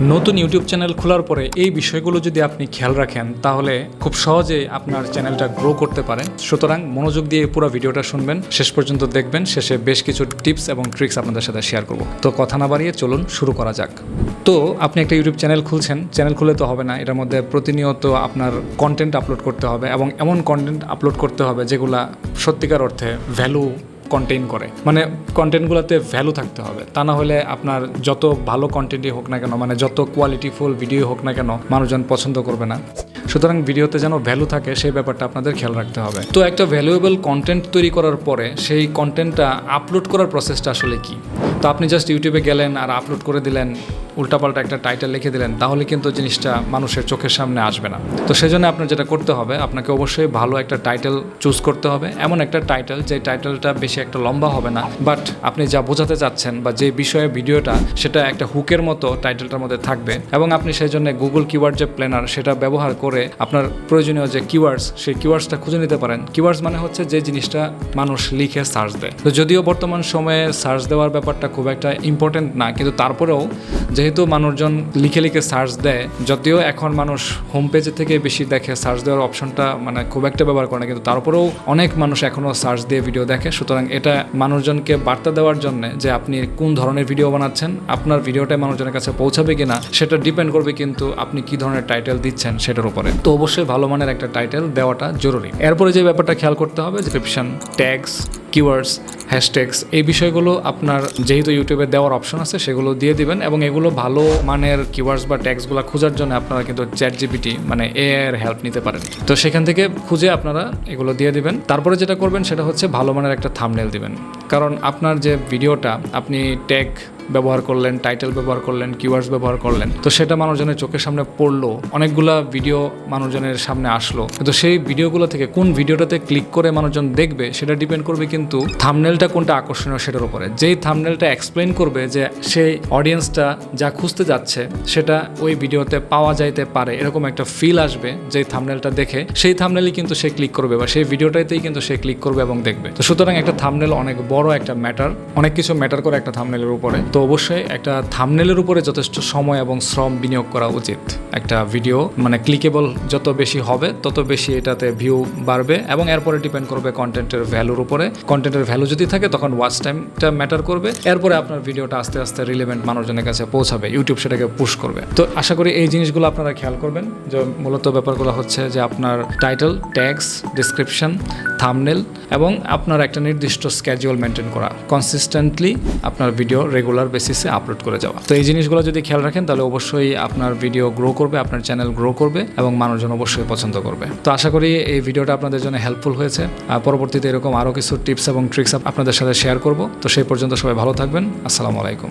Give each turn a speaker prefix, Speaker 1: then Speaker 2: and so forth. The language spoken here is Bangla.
Speaker 1: নতুন ইউটিউব চ্যানেল খোলার পরে এই বিষয়গুলো যদি আপনি খেয়াল রাখেন, তাহলে খুব সহজেই আপনার চ্যানেলটা গ্রো করতে পারেন। সুতরাং মনোযোগ দিয়ে পুরো ভিডিওটা শুনবেন, শেষ পর্যন্ত দেখবেন, শেষে বেশ কিছু টিপস এবং ট্রিক্স আপনাদের সাথে শেয়ার করব। তো কথা না বাড়িয়ে চলুন শুরু করা যাক। তো আপনি একটা ইউটিউব চ্যানেল খুলছেন, চ্যানেল খুলে তো হবে না এটার মধ্যে প্রতিনিয়ত আপনার কন্টেন্ট আপলোড করতে হবে এবং এমন কন্টেন্ট আপলোড করতে হবে যেগুলা সত্যিকার অর্থে ভ্যালু কন্টেইন করে। মানে কন্টেন্টগুলোতে ভ্যালু থাকতে হবে। তা না হলে আপনার যত ভালো কন্টেন্টই হোক না কেন মানে যত কোয়ালিটিফুল ভিডিও হোক না কেন, মানুষজন পছন্দ করবে না। সুতরাং ভিডিওতে যেন ভ্যালু থাকে, সেই ব্যাপারটা আপনাদের খেয়াল রাখতে হবে। তো একটা ভ্যালুয়েবল কন্টেন্ট তৈরি করার পরে সেই কন্টেন্টটা আপলোড করার প্রসেসটা আসলে কি? তো আপনি জাস্ট ইউটিউবে গেলেন আর আপলোড করে দিলেন উল্টাপাল্টা একটা টাইটেল লিখে দিলেন, তাহলে কিন্তু জিনিসটা মানুষের চোখের সামনে আসবে না। তো সেজন্য আপনার যেটা করতে হবে, আপনাকে অবশ্যই ভালো একটা টাইটেল চুজ করতে হবে। এমন একটা টাইটেল যে টাইটেলটা বেশি একটা লম্বা হবে না বাট আপনি যা বোঝাতে চাচ্ছেন বা যে বিষয়ে ভিডিওটা, সেটা একটা হুকের মতো টাইটেলটার মধ্যে থাকবে। এবং আপনি সেই জন্য গুগল কিওয়ার্ড যে প্ল্যানার সেটা ব্যবহার করে আপনার প্রয়োজনীয় যে কিওয়ার্ডস সেই কিওয়ার্ডসটা খুঁজে নিতে পারেন। কিওয়ার্ডস মানে হচ্ছে যে জিনিসটা মানুষ লিখে সার্চ দেয়। তো যদিও বর্তমান সময়ে সার্চ দেওয়ার ব্যাপারটা খুব একটা ইম্পর্টেন্ট না, কিন্তু তারপরেও যেহেতু মানুষজন লিখে লিখে সার্চ দেয়, যদিও এখন মানুষ হোম পেজে থেকে বেশি দেখে সার্চ দেওয়ার অপশনটা মানে খুব একটা ব্যবহার করে না, কিন্তু তারপরেও অনেক মানুষ এখনও সার্চ দিয়ে ভিডিও দেখে। সুতরাং এটা মানুষজনকে বার্তা দেওয়ার জন্য যে আপনি কোন ধরনের ভিডিও বানাচ্ছেন, আপনার ভিডিওটা মানুষজনের কাছে পৌঁছাবে কিনা, সেটা ডিপেন্ড করবে কিন্তু আপনি কি ধরনের টাইটেল দিচ্ছেন সেটার উপরে। তো অবশ্যই ভালো মানের একটা টাইটেল দেওয়াটা জরুরি। এরপরে যে ব্যাপারটা খেয়াল করতে হবে ডিসক্রিপশন ট্যাগস কিওয়ার্ডস হ্যাশট্যাগস এই বিষয়গুলো আপনার যেহেতু ইউটিউবে দেওয়ার অপশন আছে, সেগুলো দিয়ে দিবেন এবং এগুলো ভালো মানের কিওয়ার্ডস বা ট্যাগসগুলো খোঁজার জন্য আপনারা কিন্তু চ্যাট জিপিটি মানে এ এর হেল্প নিতে পারেন। তো সেখান থেকে খুঁজে আপনারা এগুলো দিয়ে দিবেন। তারপরে যেটা করবেন, সেটা হচ্ছে ভালো মানের একটা থামনেল দিবেন। কারণ আপনার যে ভিডিওটা আপনি ট্যাগ ব্যবহার করলেন টাইটেল ব্যবহার করলেন কিওয়ার্ডস ব্যবহার করলেন। তো সেটা মানুষজনের চোখের সামনে পড়ল, অনেকগুলা ভিডিও মানুষজনের সামনে আসলো। কিন্তু সেই ভিডিওগুলো থেকে কোন ভিডিওটাতে ক্লিক করে মানুষজন দেখবে, সেটা ডিপেন্ড করবে কিন্তু থামনেলটা কোনটা আকর্ষণীয় সেটার উপরে। যেই থামনেলটা এক্সপ্লেন করবে যে সেই অডিয়েন্সটা যা খুঁজতে যাচ্ছে, সেটা ওই ভিডিওতে পাওয়া যাইতে পারে, এরকম একটা ফিল আসবে যেই থামনেলটা দেখে। সেই থামনেলই কিন্তু সে ক্লিক করবে বা সেই ভিডিওটাতেই কিন্তু সে ক্লিক করবে এবং দেখবে। তো সুতরাং একটা থামনেল অনেক বড় একটা ম্যাটার অনেক কিছু ম্যাটার করে একটা থামনেলের উপরে। তো অবশ্যই একটা থামনেলের উপরে যথেষ্ট সময় এবং শ্রম বিনিয়োগ করা উচিত। একটা ভিডিও মানে ক্লিকেবল যত বেশি হবে, তত বেশি এটাতে ভিউ বাড়বে এবং এরপরে ডিপেন্ড করবে কন্টেন্টের ভ্যালুর উপরে। কন্টেন্টের ভ্যালু যদি থাকে, তখন ওয়াচ টাইমটা ম্যাটার করবে। এরপরে আপনার ভিডিওটা আস্তে আস্তে রিলেভেন্ট মানুষজনের কাছে পৌঁছাবে ইউটিউব সেটাকে পুশ করবে। তো আশা করি এই জিনিসগুলো আপনারা খেয়াল করবেন। যে মূলত ব্যাপারগুলো হচ্ছে যে আপনার টাইটেল ট্যাক্স ডিসক্রিপশন থামনেল এবং আপনার একটা নির্দিষ্ট স্ক্যাজুয়াল মেনটেন করা। কনসিস্টেন্টলি আপনার ভিডিও রেগুলার বেসিসে আপলোড করে যাওয়া। তো এই জিনিসগুলো যদি খেয়াল রাখেন, তাহলে অবশ্যই আপনার ভিডিও গ্রো করবে, আপনার চ্যানেল গ্রো করবে এবং মানুষজন অবশ্যই পছন্দ করবে। তো আশা করি এই ভিডিওটা আপনাদের জন্য হেল্পফুল হয়েছে। আর পরবর্তীতে এরকম আরও কিছু টিপস এবং ট্রিক্স আপনাদের সাথে শেয়ার করব। তো সেই পর্যন্ত সবাই ভালো থাকবেন। আসসালামু আলাইকুম।